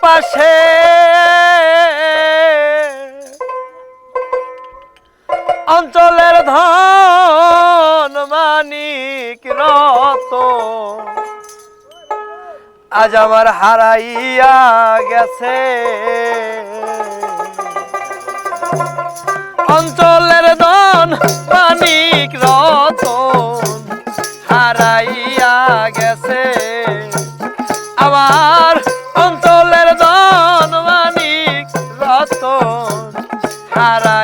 তালাশে অঞ্চলের ধন মানিক রত। আজ আমার হারাইয়া গেছে। অঞ্চলের ধন মানিক আমার অন্তলের ধন মানিক রতন হারাইয়া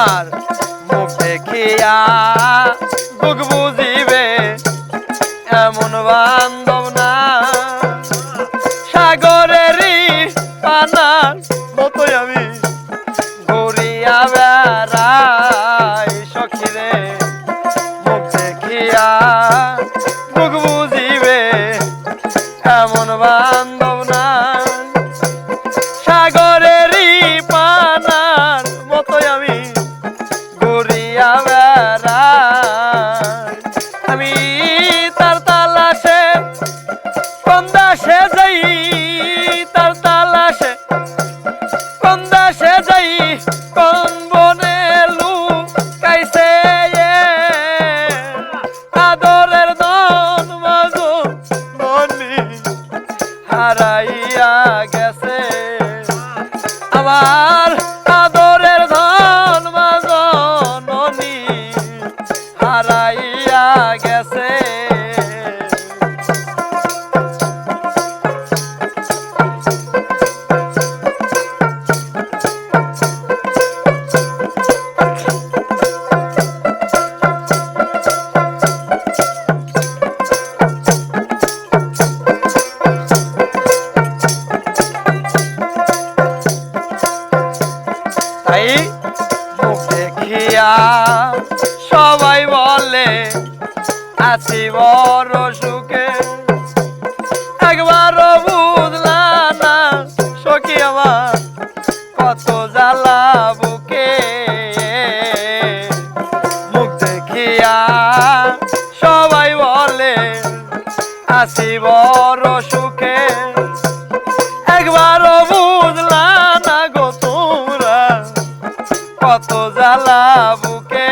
আমার মুখ দেখিয়া বুক বুঝিবে, এমন বান্ধব না। সাগরেরই পানার মতোই আমি ঘুরিয়া বেড়াই সখিরে। মুখ দেখিয়া বুক বুঝিবে, এমন বান্ধব মুখ দেখিয়া সবাই বলে, আছি বড় সুখে। একবার বুঝলা না, সখী আমার, কত জ্বালা বুকে। মুখ দেখিয়া সবাই বলে, আছি বড় কত জ্বালা বুকে।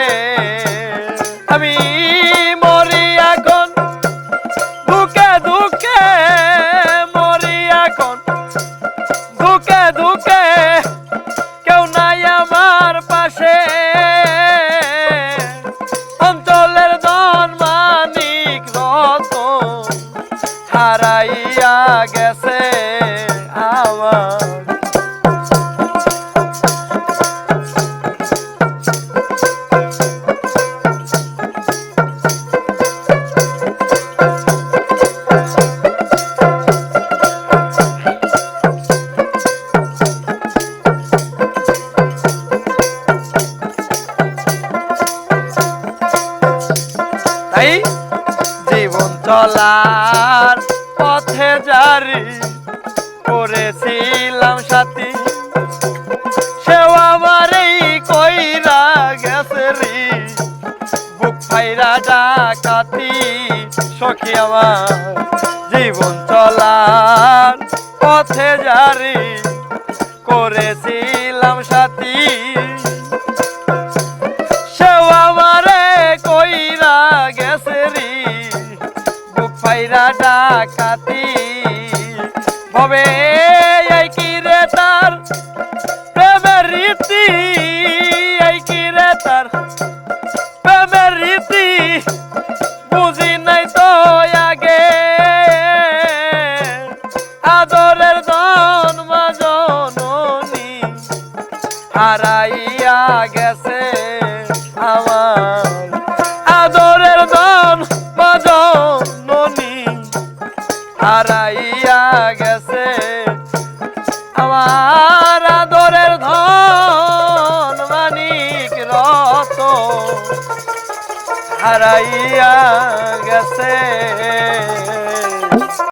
তাই জীবন চলার পথে জারি করেছিলাম সাথী। সখী আমার। জীবন চলার পথে জারি করেছিলাম পাইরা ডাকাতি। ভবে এই কি রে তার প্রেমের রীতি? এই কি রে তার প্রেমের রীতি? বুঝি নাই তো আগে। আদরের ধন মাজননী হারাইয়া হারাইয়া গেছে। আমার আদরের ধন মানিক রত। হারাইয়া গেছে।